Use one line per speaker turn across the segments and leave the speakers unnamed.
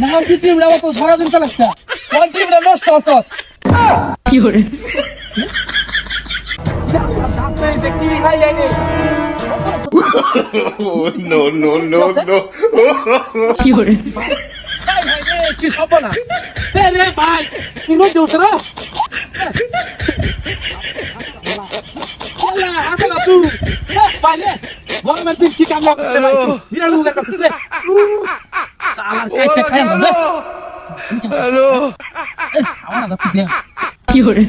নাম কি টিমটা তো সারাদিন চালাচ্ছে কোন টিমটা নষ্ট হতো
কি hore
কি খাই জানি
Oh, no, no, no, no.
কি hore
ভাই ভাই রে কি সব না রে রে ভাই কি রোজ রে আল্লাহ আসলা তুই ভাই রে দিন কি কাম করতে ভাই? উগার করতে
কি hore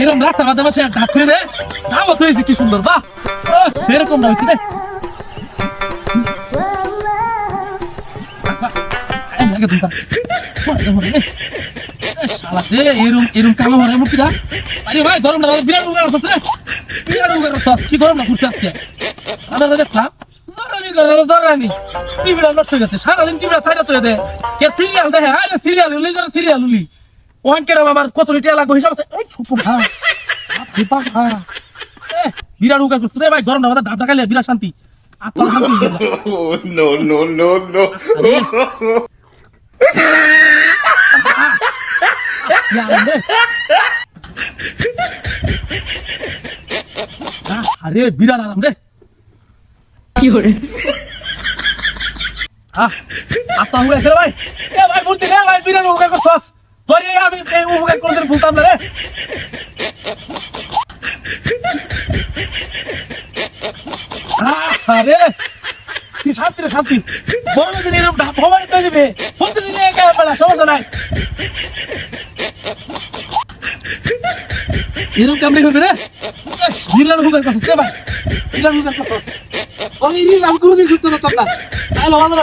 এরকম রাস্তা মাঝে মাঝে ঢাকতে রে তাও তো হয়েছে কি সুন্দর বাহ। আহ, সেরকম না হয়েছে রে। শালা এরম এরম কালো হরে মুখি না? আরে ভাই গরম না বিরাট উগার করছে কি গরম না করছে আজকে আমরা তো দেখলাম দরানি করে দরানি টিভিটা নষ্ট হয়ে গেছে। সারাদিন টিভিটা সাইডে তো দে কে সিরিয়াল দেখে? আরে সিরিয়াল উলি করে সিরিয়াল উলি। ওয়ান কেরাম আমার কত লিটার লাগবে হিসাব আছে? এই ছোট ভাই আপনি বাবা এ বিরাট উগার করছে রে ভাই গরম না আমাদের ডাব ডাকালে বিরাট শান্তি। আত্মা শান্তি
no, no, no.
আরে বিরাট আরাম রে।
কি hore
আহ আত্মা হুগে ভাই। এ ভাই বলতে রে ভাই বিরাট উগার করছস তোর এই আমি এই উগার কোনদিন ভুলতাম না রে। আহ, আরে কি শান্তি রে শান্তি। বড় দিন এরকম ভবানি পেয়ে দিবে প্রতিদিন একা বেলা সমস্যা নাই। এরকম কেমনি হবে রে? বিরাট উগার করছস রে ভাই। বিরাট উগার করছস ওই রিল আমি কোনোদিন সুস্থ করতাম না। তাহলে আমাদের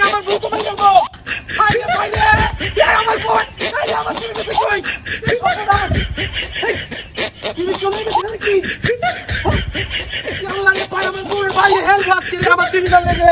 আমার বউ রে, ভাই এ, আমার রে, আমার গেছে কই? টিভি চলে গেছে নাকি? আল্লাহ পায় আমার বউয়ের বাইরে হেল ভাবছি রে আমার টিভি চালাইছে